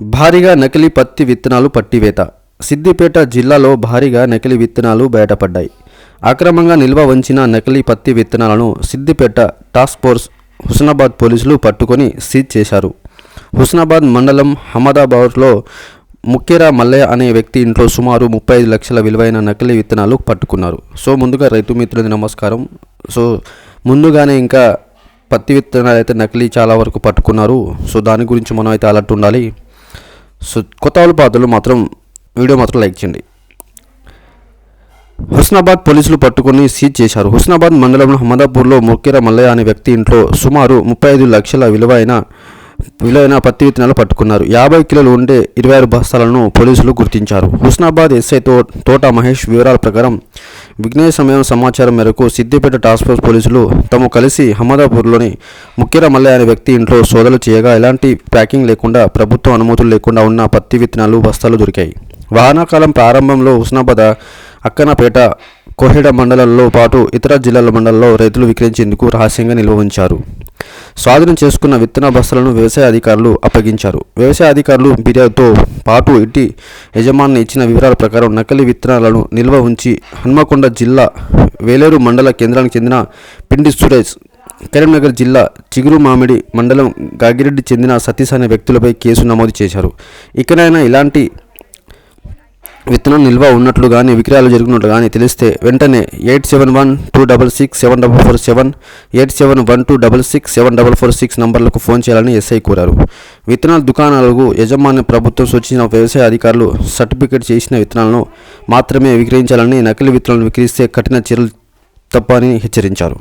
భారీగా నకిలీ పత్తి విత్తనాలు పట్టివేత. సిద్దిపేట జిల్లాలో భారీగా నకిలీ విత్తనాలు బయటపడ్డాయి. అక్రమంగా నిల్వ ఉంచిన నకిలీ పత్తి విత్తనాలను సిద్దిపేట టాస్క్ ఫోర్స్ హుస్నాబాద్ పోలీసులు పట్టుకొని సీజ్ చేశారు. హుస్నాబాద్ మండలం హమదాబాద్లో ముఖ్యరా మల్లయ్య అనే వ్యక్తి ఇంట్లో సుమారు ముప్పై ఐదు లక్షల విలువైన నకిలీ విత్తనాలు పట్టుకున్నారు. సో ముందుగా రైతు మిత్రులకి నమస్కారం. సో ముందుగానే ఇంకా పత్తి విత్తనాలు అయితే నకిలీ చాలా వరకు పట్టుకున్నారు. సో దాని గురించి మనం అయితే అలర్ట్ ఉండాలి. సో కొత్త వాళ్ళు పాత్రలు మాత్రం వీడియో మాత్రం లైక్ చేయండి. హుస్నాబాద్ పోలీసులు పట్టుకుని సీజ్ చేశారు. హుస్నాబాద్ మండలంలో హమదాపూర్లో ముక్కెర మల్లయ్య అనే వ్యక్తి ఇంట్లో సుమారు ముప్పై ఐదు లక్షల విలువైన విలువైన పత్తి విత్తనాలు పట్టుకున్నారు. యాభై కిలోలు ఉండే ఇరవై ఆరు బస్తాలను పోలీసులు గుర్తించారు. హుస్నాబాద్ ఎస్ఐ తో తోట మహేష్ వివరాల ప్రకారం విఘ్నేష్ సమయం సమాచారం మేరకు సిద్దిపేట టాస్క్ ఫోర్స్ పోలీసులు తాము కలిసి హమదాపూర్లోని ముక్కెర మల్లయ్య అనే వ్యక్తి ఇంట్లో సోదలు చేయగా ఎలాంటి ప్యాకింగ్ లేకుండా ప్రభుత్వ అనుమతులు లేకుండా ఉన్న పత్తి విత్తనాలు బస్తాలు దొరికాయి. వాహనాకాలం ప్రారంభంలో ఉష్ణపద అక్కనపేట కోహెడ మండలంలో పాటు ఇతర జిల్లాల మండలంలో రైతులు విక్రయించేందుకు రహస్యంగా నిల్వ ఉంచారు. స్వాధీనం చేసుకున్న విత్తన బస్సులను వ్యవసాయ అధికారులు అప్పగించారు. వ్యవసాయ అధికారులు ఫిర్యాదుతో పాటు ఇంటి యజమాని ఇచ్చిన వివరాల ప్రకారం నకిలీ విత్తనాలను నిల్వ ఉంచి హన్మకొండ జిల్లా వేలేరు మండల కేంద్రానికి చెందిన పిండి సురేష్ కరీంనగర్ జిల్లా చిగురు మామిడి మండలం గాగిరెడ్డి చెందిన సతీష్ అనే వ్యక్తులపై కేసు నమోదు చేశారు. ఇకనైనా ఇలాంటి విత్తనం నిల్వ ఉన్నట్లు కానీ విక్రయాలు జరుగుతున్నట్లు కానీ తెలిస్తే వెంటనే eight seven one two double six seven double four seven eight seven one two double six seven double four six నంబర్లకు phone చేయాలని ఎస్ఐ కోరారు. విత్తనాల దుకాణాలకు యజమాని ప్రభుత్వం సూచించిన వ్యవసాయ అధికారులు సర్టిఫికేట్ చేసిన విత్తనాలను మాత్రమే విక్రయించాలని నకిలీ విత్తనాలను విక్రయిస్తే కఠిన చర్యలు తప్పని హెచ్చరించారు.